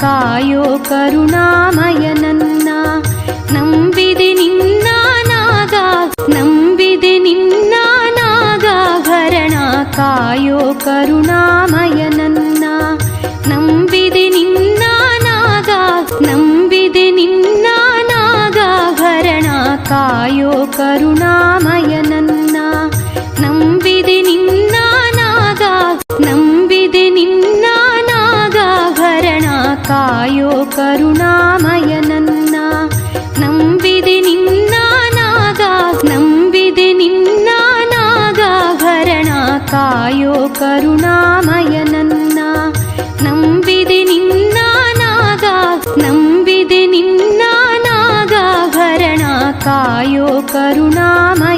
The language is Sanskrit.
ಕಾಯೋ ಕರುಣಾಮಯ ನನ್ನ ನಂಬಿದೆ ನಿನ್ನ ನಾಗ ನಂಬಿದೆ ನಿನ್ನ ನಾಗಾಭರಣ ಕಾಯೋ ಕರುಣಾಮಯ ನನ್ನ ನಂಬಿದೆ ನಿನ್ನ ನಾಗ ನಂಬಿದೆ ನಿನ್ನ ನಾಗಾಭರಣ ಕಾಯೋ ಕರುಣಾಮಯ ನನ್ನ ಕಾಯೋ ಕರುಣಾಮಯನನ್ನ ನಂಬಿದೆ ನಿನ್ನ ನಾಗ ನಂಬಿದೆ कायो करुणामय नं विनिन्नागा नं ನಂಬಿದೆ ನಿನ್ನ ನಾಗ ನಂಬಿದೆ ನಿನ್ನ ನಾಗ ಭರಣ ಕಾಯೋ ಕರುಣಾಮಯ